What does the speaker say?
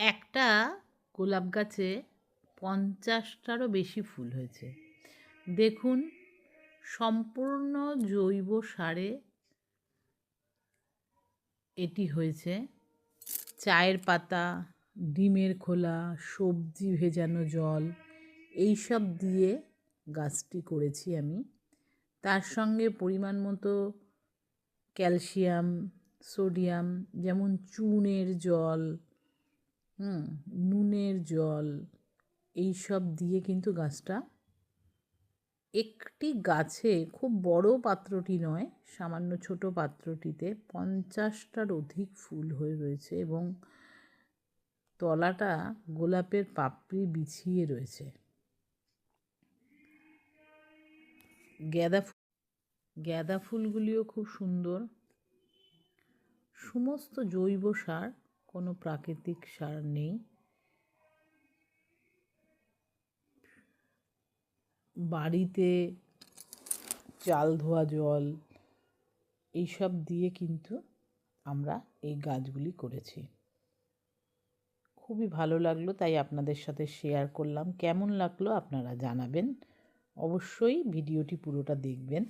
একটা গোলাপ গাছে পঞ্চাশটারও বেশি ফুল হয়েছে। দেখুন, সম্পূর্ণ জৈব সারে এটি হয়েছে। চায়ের পাতা, ডিমের খোলা, সবজি ভেজানো জল, এইসব দিয়ে গাছটি করেছি আমি। তার সঙ্গে পরিমাণ মতো ক্যালসিয়াম, সোডিয়াম, যেমন চুনের জল হুম, নুনের জল এই সব দিয়ে কিন্তু গাছটা একটি গাছে খুব বড় পাত্রটি নয়, সামান্য ছোট পাত্রটিতে পঞ্চাশটার অধিক ফুল হয়ে রয়েছে এবং তলাটা গোলাপের পাপড়ি বিছিয়ে রয়েছে। গ্যাদা ফুল, গ্যাদা ফুলগুলিও খুব সুন্দর। সমস্ত জৈব সার কোনো প্রাকৃতিক সার নেই। বাড়িতে চাল ধোয়া জল এইসব দিয়ে কিন্তু আমরা এই গাছগুলি করেছি। খুবই ভালো লাগল, তাই আপনাদের সাথে শেয়ার করলাম। কেমন লাগল আপনারা জানাবেন। অবশ্যই ভিডিওটি পুরোটা দেখবেন।